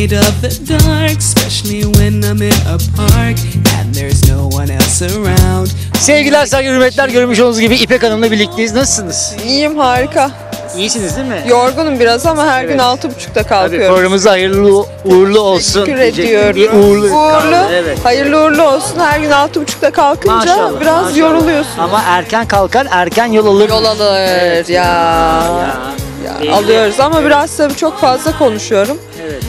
afraid of the dark, especially when I'm in a park and there's no one else around. Sevgiler, saygı, hürmetler görmüş olduğunuz gibi İpek Hanım'la birlikteyiz. Nasılsınız? İyiyim harika. İyisiniz değil mi? Yorgunum biraz ama her gün Evet. altı buçukta Tabii kalkıyorum. programımız hayırlı uğurlu olsun. Teşekkür diyecektim. Ediyorum. uğurlu. Uğurlu. Evet. Hayırlı uğurlu olsun. Her gün altı buçukta kalkınca Maşallah, biraz maşallah. yoruluyorsun. Ama erken kalkar, erken yol alır. Yol alır Evet. ya. Ya, Ya, belli. alıyoruz ama biraz tabii çok fazla konuşuyorum. Evet.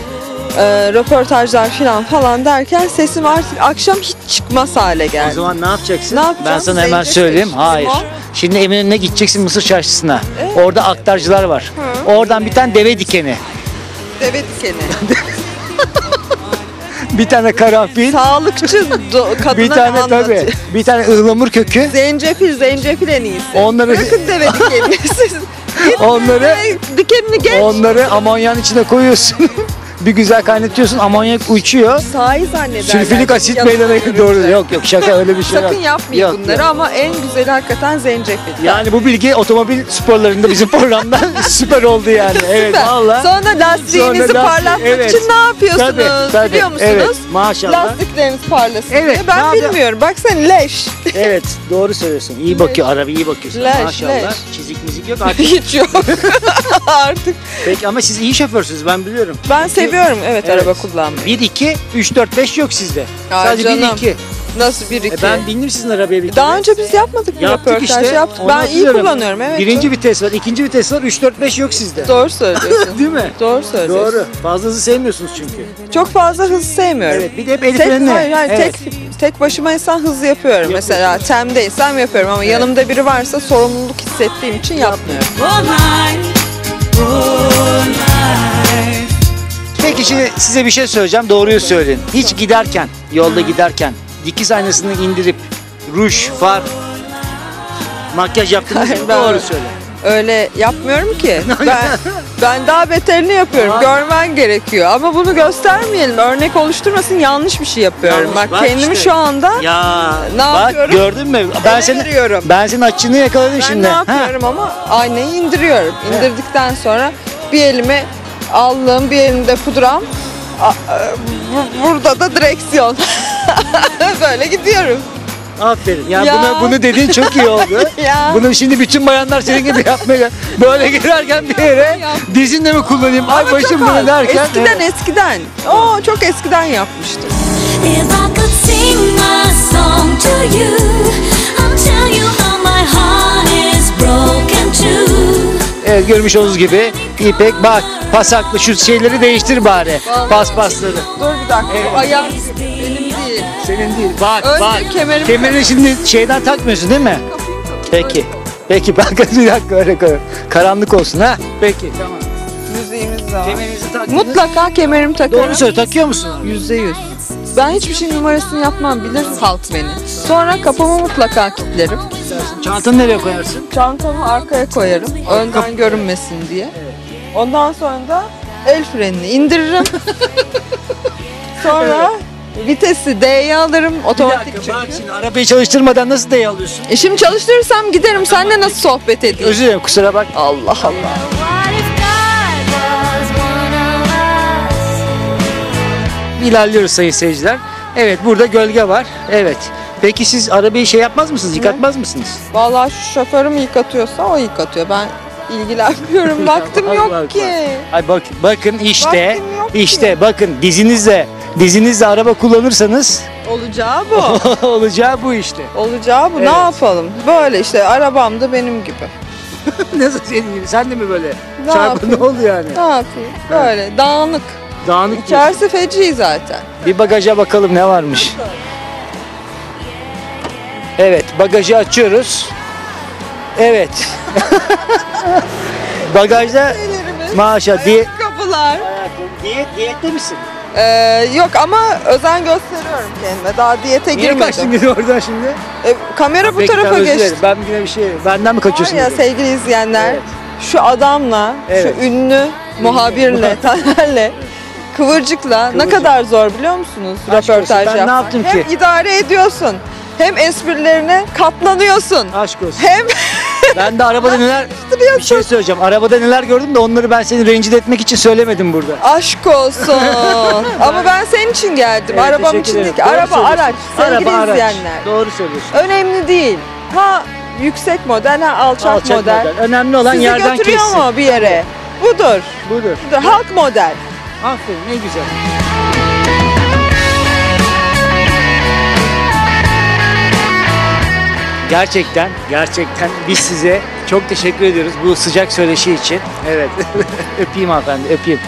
Ee, röportajlar falan falan derken sesim artık akşam hiç çıkmaz hale O geldi. zaman ne yapacaksın? Ne yapacağım? Ben sana hemen Zencefil, söyleyeyim. Hayır. limon. Şimdi Eminönü'ne gideceksin Mısır Çarşısı'na. Orada aktarcılar var. Oradan bir tane deve dikeni, Deve dikeni. bir tane karanfil, Sağlıkçı do- kadına bir tane ne tabii, bir tane ıhlamur kökü. Zencefil, zencefil en iyisi. Onları- Bırakın deve dikenini. Siz Onları- deve dikenini geç. Onları amonyanın içine koyuyorsun. Bir güzel kaynatıyorsun. Amonyak uçuyor. Sahi zannederler. Sülfürik asit Yanına meydana görünce. doğru. Yok yok şaka öyle bir şey yok. Sakın yapmayın Yok, bunları yok. ama en güzeli hakikaten zencefil. Yani bu bilgi otomobil sporlarında bizim programda süper oldu yani. Evet Süper. valla. Sonra lastiğinizi Sonra lastik- parlatmak evet. için ne yapıyorsunuz Tabii, tabii. biliyor musunuz? Evet, maşallah. Lastikleriniz parlasın Evet, diye. ne Ben yapıyor- bilmiyorum. Bak sen leş. Evet doğru söylüyorsun. İyi bakıyor araba iyi bakıyorsun. Leş, Maşallah. leş. Çizik mizik yok artık. Hiç yok artık. Peki ama siz iyi şoförsünüz ben biliyorum. Ben seviyorum evet, Evet. araba kullanmayı. 1 2 3 4 5 yok sizde. Ay Sadece 1 canım. 2. Nasıl bir iki? E ben bindim sizin arabaya bir kere. Daha önce biz yapmadık mı Yaptık röportaj? işte. Yaptık. Ben iyi hatırlıyorum. kullanıyorum evet. Birinci vites var, ikinci vites var, 3 4 5 yok sizde. Doğru söylüyorsun. Değil mi? Doğru söylüyorsun. Doğru. Fazla hızlı sevmiyorsunuz çünkü. Çok fazla hız sevmiyorum. Evet. Bir de hep el Tek, frenine. hayır, hayır, Evet. tek, tek başımaysan hızlı yapıyorum. Mesela temdeysem yapıyorum ama yanımda biri varsa sorumluluk hissettiğim için yapmıyorum. All night, all night. Peki şimdi size bir şey söyleyeceğim. Doğruyu söyleyin. Hiç giderken, yolda giderken dikiz aynasını indirip ruj, far, makyaj yaptınız mı? Ben- Doğru söyle. Öyle yapmıyorum ki. Ben ben daha beterini yapıyorum. Aa. Görmen gerekiyor. Ama bunu göstermeyelim. Örnek oluşturmasın yanlış bir şey yapıyorum. Bak Bak kendimi işte. şu anda Ya Ne bak yapıyorum? gördün mü? Ben ele seni veriyorum. ben senin açını yakaladım Ben şimdi. ne Ha. yapıyorum ama aynayı indiriyorum. İndirdikten sonra bir elime allığım, bir elimde pudram. bu- Burada da direksiyon. Böyle gidiyorum. Aferin. Ya, Ya. bunu bunu dediğin çok iyi oldu. Ya. Bunu şimdi bütün bayanlar senin gibi yapmaya böyle girerken bir yere dizinle mi kullanayım? Ay Ama başım bunu derken. Eskiden eskiden. Oo çok eskiden yapmıştım. If I could sing my song to you, I'll tell you how my heart is broken too. Evet görmüş olduğunuz gibi İpek bak pasaklı şu şeyleri değiştir bari. Vallahi. Paspasları. Dur bir dakika. Bu ayak benim değil. Senin değil. Bak Önce bak. kemerimi- Kemerini şimdi şeyden takmıyorsun değil mi? Peki. Peki bak bir dakika öyle koy. Karanlık olsun ha. Peki tamam. Müziğimiz de var. Kemerinizi takın. Mutlaka kemerimi takarım. Doğru söyle takıyor musun? Yüzde yüz. Ben hiçbir şey numarasını yapmam. Bilir halk beni. Sonra kapımı mutlaka kilitlerim. Çantanı nereye koyarsın? Çantamı arkaya koyarım. Önden görünmesin diye. Ondan sonra da el frenini indiririm. sonra vitesi D'ye alırım. Bir Otomatik dakika bak çünkü. şimdi arabayı çalıştırmadan nasıl değ alıyorsun? E şimdi çalıştırırsam giderim. Seninle nasıl sohbet edeyim? Özür dilerim kusura bak. Allah Allah. İlerliyoruz sayın seyirciler. Evet burada gölge var. Evet. Peki siz arabayı şey yapmaz mısınız? Yıkatmaz mısınız? Vallahi şu şoförüm yıkatıyorsa o yıkatıyor. Ben ilgilenmiyorum. Vaktim yok Allah. ki. Ay bak bakın işte Vaktim yok işte bakın dizinizle dizinizle araba kullanırsanız Olacağı bu. olacağı bu işte. Olacağı bu. Evet. Ne yapalım? Böyle işte arabam da benim gibi. Nasıl senin gibi? Sen de mi böyle? Ne Çarpı yapayım? ne oldu yani? Ne yapayım? Böyle dağınık. Dağınık diyorsun. İçerisi feci zaten. Bir bagaja bakalım ne varmış. Evet bagajı açıyoruz. Evet. Bagajda maşa diye Kapılar. diyet diyette misin? Ee, yok ama özen gösteriyorum kendime. Daha diyete Niye kaçtın girmedim. gidiyor oradan şimdi? E, kamera bu Peki, tarafa geçti. dilerim. Ben yine bir şey benden mi Var kaçıyorsun? ya dedim. sevgili izleyenler Evet. şu adamla, Evet. şu ünlü muhabirle, Taner'le, Kıvırcık'la ne Kıvırcık. kadar zor biliyor musunuz Aşk olsun, röportaj ben ne yapmak. yaptım hem ki? idare ediyorsun, hem esprilerine katlanıyorsun, Aşk olsun. hem Ben de arabada neler bir şey söyleyeceğim. Arabada neler gördüm de onları ben seni rencide etmek için söylemedim burada. Aşk olsun. Ama ben senin için geldim. Evet, Arabam teşekkür için değil ederim. ki. Doğru Araba, söylüyorsun. araç. Sevgili Araba, araç. izleyenler. Doğru söylüyorsun. Önemli değil. Ha yüksek model, ha alçak, Alçak model. model. Önemli olan Sizi yerden götürüyor kessin. mu bir yere? Budur. Budur. Budur. Halk model. Aferin ne güzel. Gerçekten, gerçekten biz size çok teşekkür ediyoruz bu sıcak söyleşi için. Evet, öpeyim hanımefendi, öpeyim.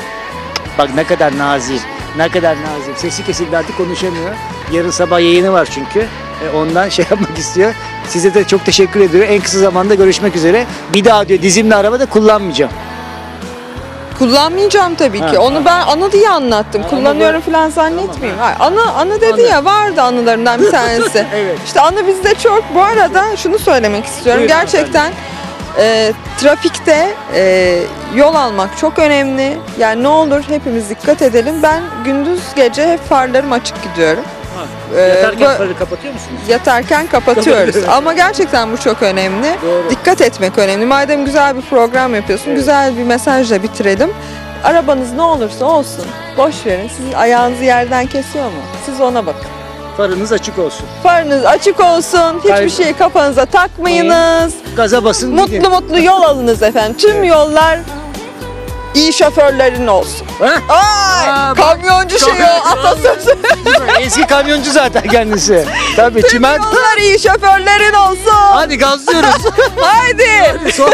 Bak ne kadar nazik, ne kadar nazik. Sesi kesildi artık konuşamıyor. Yarın sabah yayını var çünkü. E, ondan şey yapmak istiyor. Size de çok teşekkür ediyor. En kısa zamanda görüşmek üzere. Bir daha diyor dizimli arabada kullanmayacağım. Kullanmayacağım tabii ki. Ha, Onu ben anı diye anlattım. Ha, Kullanıyorum ama falan zannetmeyeyim. Hayır, anı anı dedi Anı. ya vardı anılarından bir tanesi. Evet. İşte anı bizde çok. Bu arada şunu söylemek istiyorum. Buyurun Gerçekten e, trafikte e, yol almak çok önemli. Yani ne olur hepimiz dikkat edelim. Ben gündüz gece hep farlarım açık gidiyorum. Ee, Yatarken bu- farı kapatıyor musunuz? Yatarken kapatıyoruz. Ama gerçekten bu çok önemli. Doğru. Dikkat etmek önemli. Madem güzel bir program yapıyorsun, Evet. güzel bir mesajla bitirelim. Arabanız ne olursa olsun, boş verin. Sizin ayağınızı yerden kesiyor mu? Siz ona bakın. Farınız açık olsun. Farınız açık olsun, hiçbir Kay- şeyi kafanıza takmayınız. Gaza basın Mutlu gidin. mutlu yol alınız efendim. Tüm yollar iyi şoförlerin olsun. Ha? Ay, Aa, kamyoncu şeyi o atasözü. Eski kamyoncu zaten kendisi. Tabii Tüm çimen. yollar iyi şoförlerin olsun. Hadi gazlıyoruz. Haydi. Son-